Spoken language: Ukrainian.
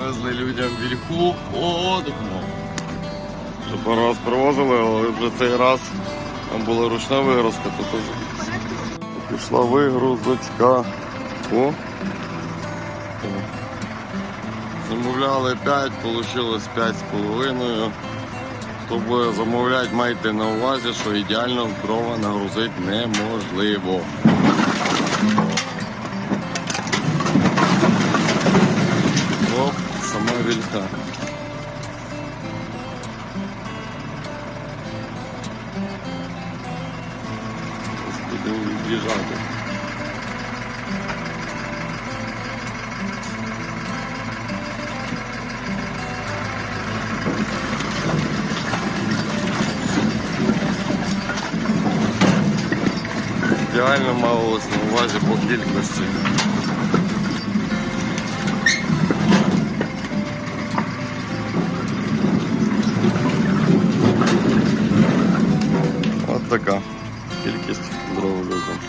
Везли людям вільху. Що пару раз привозили, але вже цей раз там була ручна вигрузка, то теж пішла вигрузочка. О. О. Замовляли 5, вийшло 5,5. Хто буде замовляти, майте на увазі, що ідеально дрова нагрузити неможливо. Оп, сама вілька. Ось Будемо від'їжджати. Ідеально малось на увазі по кількості. Така кількість здорового людям.